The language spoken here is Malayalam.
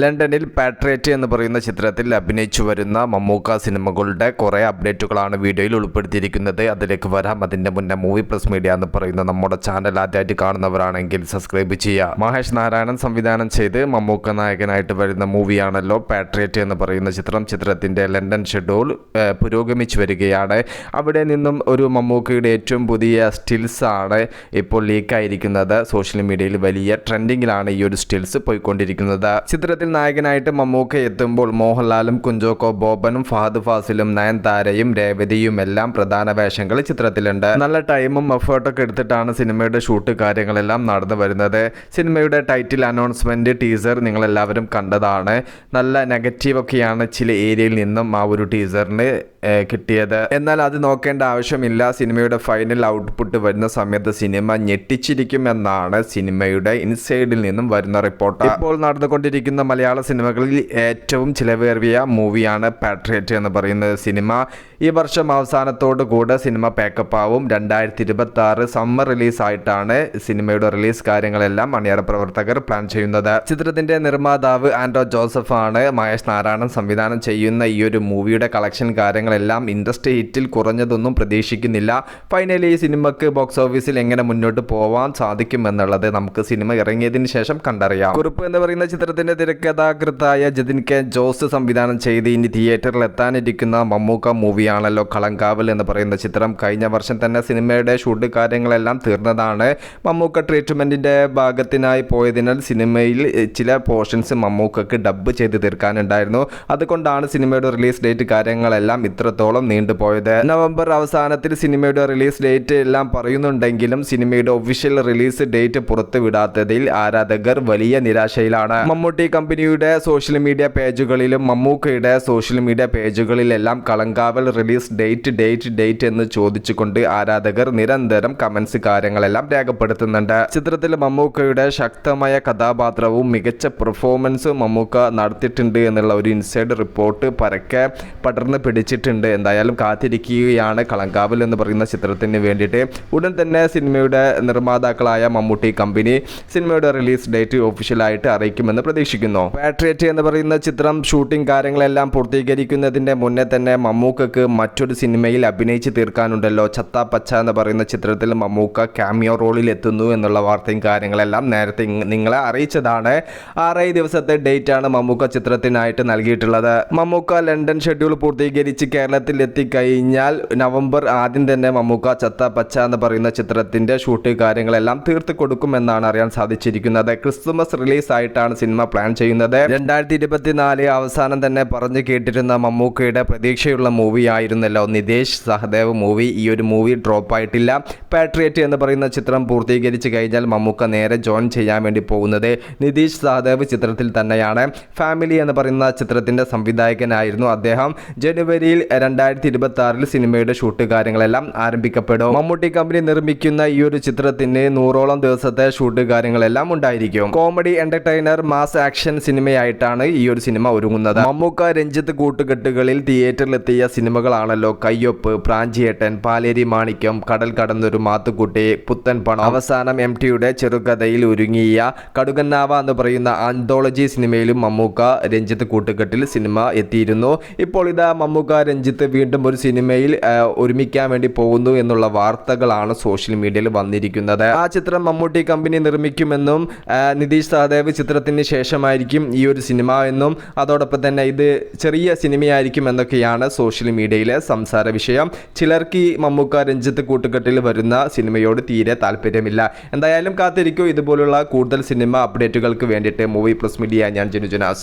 ലണ്ടനിൽ പാട്രിയറ്റ് എന്ന് പറയുന്ന ചിത്രത്തിൽ അഭിനയിച്ചു വരുന്ന മമ്മൂക്ക സിനിമകളുടെ കുറേ അപ്ഡേറ്റുകളാണ് വീഡിയോയിൽ ഉൾപ്പെടുത്തിയിരിക്കുന്നത്. അതിലേക്ക് വരാം. അതിന്റെ മുന്നേ മൂവി പ്ലസ് മീഡിയ എന്ന് പറയുന്ന നമ്മുടെ ചാനൽ ആദ്യമായിട്ട് കാണുന്നവരാണെങ്കിൽ സബ്സ്ക്രൈബ് ചെയ്യുക. മഹേഷ് നാരായണൻ സംവിധാനം ചെയ്ത് മമ്മൂക്ക നായകനായിട്ട് വരുന്ന മൂവിയാണല്ലോ പാട്രിയറ്റ് എന്ന് പറയുന്ന ചിത്രം. ചിത്രത്തിന്റെ ലണ്ടൻ ഷെഡ്യൂൾ പുരോഗമിച്ചു വരികയാണ്. അവിടെ നിന്നും ഒരു മമ്മൂക്കയുടെ ഏറ്റവും പുതിയ സ്റ്റിൽസ് ആണ് ഇപ്പോൾ ലീക്കായിരിക്കുന്നത് സോഷ്യൽ മീഡിയയിൽ വലിയ ട്രെൻഡിങ്ങിലാണ് ഈ ഒരു സ്റ്റിൽസ് പോയിക്കൊണ്ടിരിക്കുന്നത്. ചിത്രത്തിൽ നായകനായിട്ട് മമ്മൂക്ക എത്തുമ്പോൾ മോഹൻലാലും കുഞ്ചോക്കോ ബോബനും ഫഹദ് ഫാസിലും നയൻതാരയും രേവതിയും എല്ലാം പ്രധാന വേഷങ്ങൾ ചിത്രത്തിലുണ്ട്. നല്ല ടൈമും എഫേർട്ടൊക്കെ എടുത്തിട്ടാണ് സിനിമയുടെ ഷൂട്ട് കാര്യങ്ങളെല്ലാം നടന്നു വരുന്നത്. സിനിമയുടെ ടൈറ്റിൽ അനൗൺസ്മെന്റ് ടീസർ നിങ്ങളെല്ലാവരും കണ്ടതാണ്. നല്ല നെഗറ്റീവ് ഒക്കെയാണ് ചില ഏരിയയിൽ നിന്നും ആ ഒരു ടീസറിന് കിട്ടിയത്. എന്നാൽ അത് നോക്കേണ്ട ആവശ്യമില്ല. സിനിമയുടെ ഫൈനൽ ഔട്ട്പുട്ട് വരുന്ന സമയത്ത് സിനിമ ഞെട്ടിച്ചിരിക്കുമെന്നാണ് സിനിമയുടെ ഇൻസൈഡിൽ നിന്നും വരുന്ന റിപ്പോർട്ട് ഇപ്പോൾ നടന്നുകൊണ്ടിരിക്കുന്ന മലയാള സിനിമകളിൽ ഏറ്റവും ചിലവേറിയ മൂവിയാണ് പാട്രിയറ്റ് എന്ന് പറയുന്ന സിനിമ. ഈ വർഷം അവസാനത്തോടു കൂടെ സിനിമ പാക്കപ്പ് ആവും. രണ്ടായിരത്തി ഇരുപത്തി ആറ് സമ്മർ റിലീസായിട്ടാണ് സിനിമയുടെ റിലീസ് കാര്യങ്ങളെല്ലാം മണിയറ പ്രവർത്തകർ പ്ലാൻ ചെയ്യുന്നത്. ചിത്രത്തിന്റെ നിർമ്മാതാവ് ആൻഡ്രോ ജോസഫ് ആണ് മഹേഷ് നാരായണൻ സംവിധാനം ചെയ്യുന്ന ഈ ഒരു മൂവിയുടെ കളക്ഷൻ കാര്യങ്ങളെല്ലാം ഇൻഡസ്ട്രി ഹിറ്റിൽ കുറഞ്ഞതൊന്നും പ്രതീക്ഷിക്കുന്നില്ല. ഫൈനലി ഈ സിനിമക്ക് ബോക്സ് ഓഫീസിൽ എങ്ങനെ മുന്നോട്ട് പോവാൻ സാധിക്കും എന്നുള്ളത് നമുക്ക് സിനിമ ഇറങ്ങിയതിന് ശേഷം കണ്ടറിയാം. കുറിപ്പ് എന്ന് പറയുന്ന ചിത്രത്തിന്റെ തിരക്കഥാകൃത്തായ ജതിൻ കെ ജോസ് സംവിധാനം ചെയ്ത് ഇനി തിയേറ്ററിൽ എത്താനിരിക്കുന്ന മമ്മൂക്ക മൂവിയാണല്ലോ കളങ്കാവൽ എന്ന് പറയുന്ന ചിത്രം. കഴിഞ്ഞ വർഷം തന്നെ സിനിമയുടെ ഷൂട്ട് കാര്യങ്ങളെല്ലാം തീർന്നതാണ്. മമ്മൂക്ക ട്രീറ്റ്മെന്റിന്റെ ഭാഗത്തിനായി പോയതിനാൽ സിനിമയിൽ ചില പോർഷൻസ് മമ്മൂക്കക്ക് ഡബ്ബ് ചെയ്ത് തീർക്കാനുണ്ടായിരുന്നു. അതുകൊണ്ടാണ് സിനിമയുടെ റിലീസ് ഡേറ്റ് കാര്യങ്ങളെല്ലാം ഇത്രത്തോളം നീണ്ടുപോയത്. നവംബർ അവസാനത്തിൽ സിനിമയുടെ റിലീസ് ഡേറ്റ് എല്ലാം പറയുന്നുണ്ടെങ്കിലും സിനിമയുടെ ഒഫീഷ്യൽ റിലീസ് ഡേറ്റ് പുറത്തുവിടാത്തതിൽ ആരാധകർ വലിയ നിരാശയിലാണ്. മമ്മൂട്ടി കമ്പനിയുടെ സോഷ്യൽ മീഡിയ പേജുകളിലും മമ്മൂക്കയുടെ social media പേജുകളിലെല്ലാം Kalamkaval release date date date എന്ന് ചോദിച്ചുകൊണ്ട് ആരാധകർ നിരന്തരം കമന്റ്സ് കാര്യങ്ങളെല്ലാം രേഖപ്പെടുത്തുന്നുണ്ട്. ചിത്രത്തിൽ മമ്മൂക്കയുടെ ശക്തമായ കഥാപാത്രവും മികച്ച പെർഫോമൻസും മമ്മൂക്ക നടത്തിയിട്ടുണ്ട് എന്നുള്ള ഒരു ഇൻസൈഡ് റിപ്പോർട്ട് പരക്കെ പടർന്ന് പിടിച്ചിട്ടുണ്ട്. എന്തായാലും കാത്തിരിക്കുകയാണ് കളങ്കാവൽ എന്ന് പറയുന്ന ചിത്രത്തിന് വേണ്ടിയിട്ട്. ഉടൻ തന്നെ സിനിമയുടെ നിർമ്മാതാക്കളായ മമ്മൂട്ടി കമ്പനി സിനിമയുടെ റിലീസ് ഡേറ്റ് ഒഫീഷ്യലായിട്ട് അറിയിക്കുമെന്ന് പ്രതീക്ഷിക്കുന്നു. പാട്രിയറ്റ് എന്ന് പറയുന്ന ചിത്രം ഷൂട്ടിംഗ് കാര്യങ്ങളെല്ലാം പൂർത്തീകരിക്കുന്നതിന്റെ മുന്നേ തന്നെ മമ്മൂക്കക്ക് മറ്റൊരു സിനിമയിൽ അഭിനയിച്ച് തീർക്കാനുണ്ടല്ലോ. ചത്ത പച്ച എന്ന് പറയുന്ന ചിത്രത്തിൽ മമ്മൂക്ക ക്യാമിയോ റോളിൽ എത്തുന്നു എന്നുള്ള വാർത്തയും കാര്യങ്ങളെല്ലാം നേരത്തെ നിങ്ങളെ അറിയിച്ചതാണ്. ആറേ ദിവസത്തെ ഡേറ്റ് ആണ് മമ്മൂക്ക ചിത്രത്തിനായിട്ട് നൽകിയിട്ടുള്ളത്. മമ്മൂക്ക ലണ്ടൻ ഷെഡ്യൂൾ പൂർത്തീകരിച്ച് കേരളത്തിൽ എത്തിക്കഴിഞ്ഞാൽ നവംബർ ആദ്യം തന്നെ മമ്മൂക്ക ചത്ത പച്ച എന്ന് പറയുന്ന ചിത്രത്തിന്റെ ഷൂട്ട് കാര്യങ്ങളെല്ലാം തീർത്ത് കൊടുക്കുമെന്നാണ് അറിയാൻ സാധിച്ചിരിക്കുന്നത്. ക്രിസ്തുമസ് റിലീസ് ആയിട്ടാണ് സിനിമ പ്ലാൻ ചെയ്യുന്നത്. രണ്ടായിരത്തി ഇരുപത്തിനാല് അവസാനം തന്നെ പറഞ്ഞു കേട്ടിരുന്ന മമ്മൂക്കയുടെ പ്രതീക്ഷയുള്ള മൂവി ആയിരുന്നല്ലോ നിതേഷ് സഹദേവ് മൂവി. ഈ ഒരു മൂവി ഡ്രോപ്പ് ആയിട്ടില്ല. പാട്രിയറ്റ് എന്ന് പറയുന്ന ചിത്രം പൂർത്തീകരിച്ച് കഴിഞ്ഞാൽ മമ്മൂക്ക നേരെ ജോയിൻ ചെയ്യാൻ വേണ്ടി പോകുന്നത് നിതീഷ് സഹദേവ് ചിത്രത്തിൽ തന്നെയാണ്. ഫാമിലി എന്ന് പറയുന്ന ചിത്രത്തിന്റെ സംവിധായകനായിരുന്നു അദ്ദേഹം. ജനുവരിയിൽ രണ്ടായിരത്തി ഇരുപത്തി ആറിൽ സിനിമയുടെ ഷൂട്ട് കാര്യങ്ങളെല്ലാം ആരംഭിക്കപ്പെടും. മമ്മൂട്ടി കമ്പനി നിർമ്മിക്കുന്ന ഈ ഒരു ചിത്രത്തിന് നൂറോളം ദിവസത്തെ ഷൂട്ട് കാര്യങ്ങളെല്ലാം ഉണ്ടായിരിക്കും. കോമഡി എന്റർടൈനർ മാസ് ആക്ഷൻ സിനിമയായിട്ടാണ് ഈ ഒരു സിനിമ ഒരുങ്ങുന്നത്. മമ്മൂക്ക രഞ്ജിത്ത് കൂട്ടുകെട്ടുകളിൽ തിയേറ്ററിലെത്തിയ സിനിമകളാണല്ലോ കയ്യൊപ്പ് പ്രാഞ്ചിയേട്ടൻ പാലേരി മാണിക്യം കടൽ കടന്നൊരു മാത്തുക്കുട്ടി പുത്തൻ പണം. അവസാനം എം ടിയുടെ ചെറുകഥയിൽ ഒരുങ്ങിയ കടുകന്നാവ എന്ന് പറയുന്ന ആന്തോളജി സിനിമയിലും മമ്മൂക്ക രഞ്ജിത്ത് കൂട്ടുകെട്ടിൽ സിനിമ എത്തിയിരുന്നു. ഇപ്പോൾ ഇതാ മമ്മൂക്ക രഞ്ജിത്ത് വീണ്ടും ഒരു സിനിമയിൽ ഒരുമിക്കാൻ വേണ്ടി പോകുന്നു എന്നുള്ള വാർത്തകളാണ് സോഷ്യൽ മീഡിയയിൽ വന്നിരിക്കുന്നത്. ആ ചിത്രം മമ്മൂട്ടി കമ്പനി നിർമ്മിക്കുമെന്നും നിതീഷ് സഹദേവ് ചിത്രത്തിന് ശേഷമായിരിക്കും ഈ ഒരു സിനിമ എന്നും അതോടൊപ്പം തന്നെ ഇത് ചെറിയ സിനിമയായിരിക്കും എന്നൊക്കെയാണ് സോഷ്യൽ മീഡിയയിലെ സംസാര വിഷയം. ചിലർക്ക് ഈ മമ്മൂക്ക രഞ്ജിത്ത് കൂട്ടുകെട്ടിൽ വരുന്ന സിനിമയോട് തീരെ താല്പര്യമില്ല. എന്തായാലും കാത്തിരിക്കൂ ഇതുപോലുള്ള കൂടുതൽ സിനിമ അപ്ഡേറ്റുകൾക്ക് വേണ്ടിയിട്ട് മൂവി പ്ലസ് മീഡിയ ഞാൻ ജനുജനാസ്